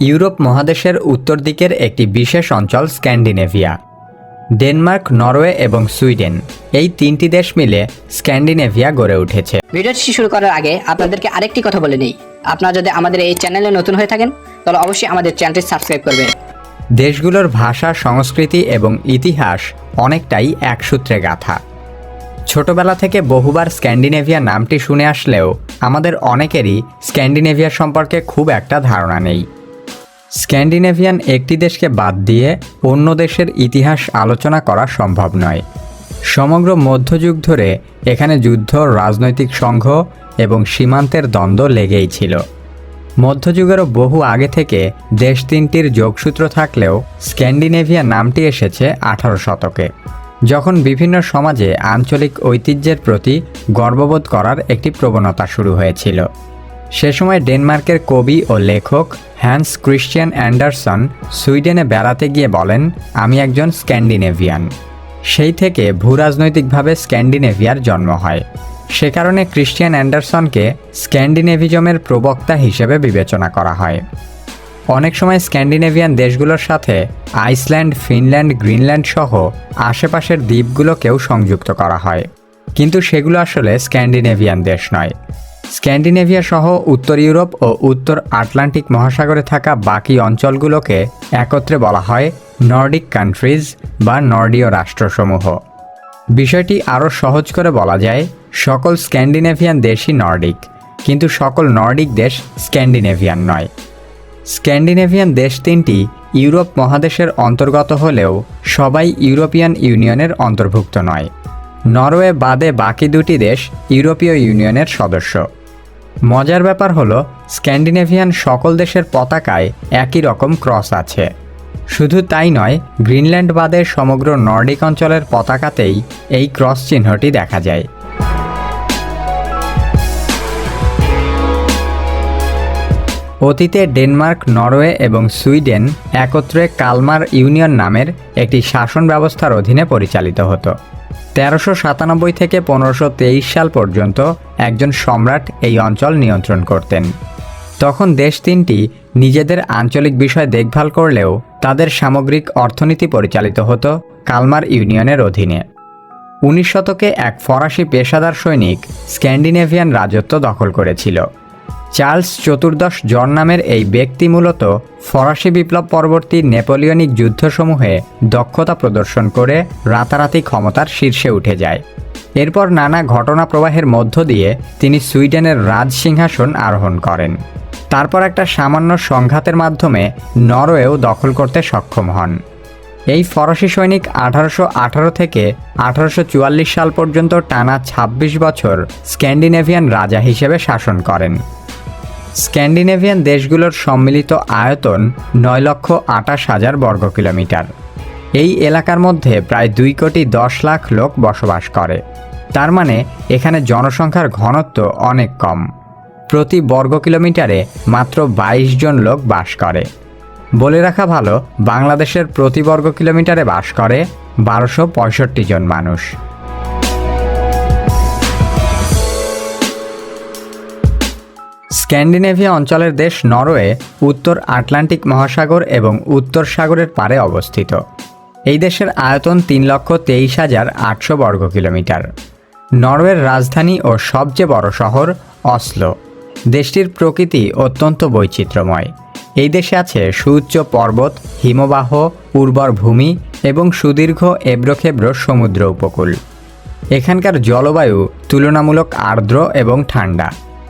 Europe মহাদেশের উত্তর দিকের একটি বিশেষ অঞ্চল স্ক্যান্ডিনেভিয়া। ডেনমার্ক নরওয়ে এবং সুইডেন এই তিনটি দেশ মিলে স্ক্যান্ডিনেভিয়া গড়ে উঠেছে। ভিডিওটি শুরু করার আগে আপনাদেরকে আরেকটি কথা বলে নেই। আপনারা যদি আমাদের এই চ্যানেলে নতুন হয়ে থাকেন তাহলে অবশ্যই আমাদের চ্যানেলটি সাবস্ক্রাইব করবেন। দেশগুলোর ভাষা সংস্কৃতি এবং ইতিহাস অনেকটাই এক সূত্রে গাথা। ছোটবেলা থেকে বহুবার স্ক্যান্ডিনেভিয়া নামটি শুনে আসলেও আমাদের অনেকেরই স্ক্যান্ডিনেভিয়া সম্পর্কে খুব একটা ধারণা নেই। স্ক্যান্ডিনেভিয়ান একটি দেশকে বাদ দিয়ে অন্য দেশের ইতিহাস আলোচনা করা সম্ভব নয়। সমগ্র মধ্যযুগ ধরে এখানে যুদ্ধ, রাজনৈতিক সংঘ এবং সীমান্তের দ্বন্দ্ব লেগেই ছিল। মধ্যযুগেরও বহু আগে থেকে দেশ তিনটির যোগসূত্র থাকলেও স্ক্যান্ডিনেভিয়া নামটি এসেছে আঠারো শতকে, যখন বিভিন্ন সমাজে আঞ্চলিক ঐতিহ্যের প্রতি গর্ববোধ করার একটি প্রবণতা শুরু হয়েছিল। সে সময় ডেনমার্কের কবি ও লেখক হ্যান্স ক্রিশ্চিয়ান অ্যান্ডারসন সুইডেনে বেড়াতে গিয়ে বলেন, আমি একজন স্ক্যান্ডিনেভিয়ান। সেই থেকে ভূরাজনৈতিকভাবে স্ক্যান্ডিনেভিয়ার জন্ম হয়। সে কারণে ক্রিশ্চিয়ান অ্যান্ডারসনকে স্ক্যান্ডিনেভিজমের প্রবক্তা হিসেবে বিবেচনা করা হয়। অনেক সময় স্ক্যান্ডিনেভিয়ান দেশগুলোর সাথে আইসল্যান্ড, ফিনল্যান্ড, গ্রিনল্যান্ড সহ আশেপাশের দ্বীপগুলোকেও সংযুক্ত করা হয়। কিন্তু সেগুলো আসলে স্ক্যান্ডিনেভিয়ান দেশ নয়। স্ক্যান্ডিনেভিয়া সহ উত্তর ইউরোপ ও উত্তর আটলান্টিক মহাসাগরে থাকা বাকি অঞ্চলগুলোকে একত্রে বলা হয় নর্ডিক কান্ট্রিজ বা নর্ডীয় রাষ্ট্রসমূহ। বিষয়টি আরও সহজ করে বলা যায়, সকল স্ক্যান্ডিনেভিয়ান দেশই নর্ডিক, কিন্তু সকল নর্ডিক দেশ স্ক্যান্ডিনেভিয়ান নয়। স্ক্যান্ডিনেভিয়ান দেশ তিনটি ইউরোপ মহাদেশের অন্তর্গত হলেও সবাই ইউরোপিয়ান ইউনিয়নের অন্তর্ভুক্ত নয়। নরওয়ে বাদে বাকি দুটি দেশ ইউরোপীয় ইউনিয়নের সদস্য। মজার ব্যাপার হলো, স্ক্যান্ডিনেভিয়ান সকল দেশের পতাকায় একই রকম ক্রস আছে। শুধু তাই নয়, গ্রিনল্যান্ড বাদের সমগ্র নর্ডিক অঞ্চলের পতাকাতেই এই ক্রস চিহ্নটি দেখা যায়। অতীতে ডেনমার্ক, নরওয়ে এবং সুইডেন একত্রে কালমার ইউনিয়ন নামের একটি শাসন ব্যবস্থার অধীনে পরিচালিত হতো। তেরোশো সাতানব্বই থেকে পনেরোশো তেইশ সাল পর্যন্ত একজন সম্রাট এই অঞ্চল নিয়ন্ত্রণ করতেন। তখন দেশ তিনটি নিজেদের আঞ্চলিক বিষয় দেখভাল করলেও তাদের সামগ্রিক অর্থনীতি পরিচালিত হতো কালমার ইউনিয়নের অধীনে। উনিশ শতকে এক ফরাসি পেশাদার সৈনিক স্ক্যান্ডিনেভিয়ান রাজত্ব দখল করেছিল। চার্লস চতুর্দশ জন নামের এই ব্যক্তি মূলত ফরাসি বিপ্লব পরবর্তী নেপোলিয়নিক যুদ্ধসমূহে দক্ষতা প্রদর্শন করে রাতারাতি ক্ষমতার শীর্ষে উঠে যায়। এরপর নানা ঘটনা প্রবাহের মধ্য দিয়ে তিনি সুইডেনের রাজ সিংহাসন আরোহণ করেন। তারপর একটা সামান্য সংঘাতের মাধ্যমে নরওয়েও দখল করতে সক্ষম হন। এই ফরাসি সৈনিক আঠারোশো আঠারো থেকে আঠারোশো চুয়াল্লিশ সাল পর্যন্ত টানা ২৬ বছর স্ক্যান্ডিনেভিয়ান রাজা হিসেবে শাসন করেন। স্ক্যান্ডিনেভিয়ান দেশগুলোর সম্মিলিত আয়তন নয় লক্ষ আটাশ হাজার বর্গ কিলোমিটার। এই এলাকার মধ্যে প্রায় দুই কোটি দশ লাখ লোক বসবাস করে। তার মানে এখানে জনসংখ্যার ঘনত্ব অনেক কম। প্রতি বর্গ কিলোমিটারে মাত্র বাইশ জন লোক বাস করে। বলে রাখা ভালো, বাংলাদেশের প্রতি বর্গ কিলোমিটারে বাস করে বারোশো জন মানুষ। স্ক্যান্ডিনেভিয়া অঞ্চলের দেশ নরওয়ে, উত্তর আটলান্টিক মহাসাগর এবং উত্তর সাগরের পারে অবস্থিত। এই দেশের আয়তন তিন লক্ষ তেইশ হাজার আটশো বর্গ কিলোমিটার। নরওয়ের রাজধানী ও সবচেয়ে বড় শহর অসলো। দেশটির প্রকৃতি অত্যন্ত বৈচিত্র্যময়। এই দেশে আছে সুউচ্চ পর্বত, হিমবাহ, উর্বর ভূমি এবং সুদীর্ঘ এবড়োখেবড়ো সমুদ্র উপকূল। এখানকার জলবায়ু তুলনামূলক আর্দ্র এবং ঠান্ডা।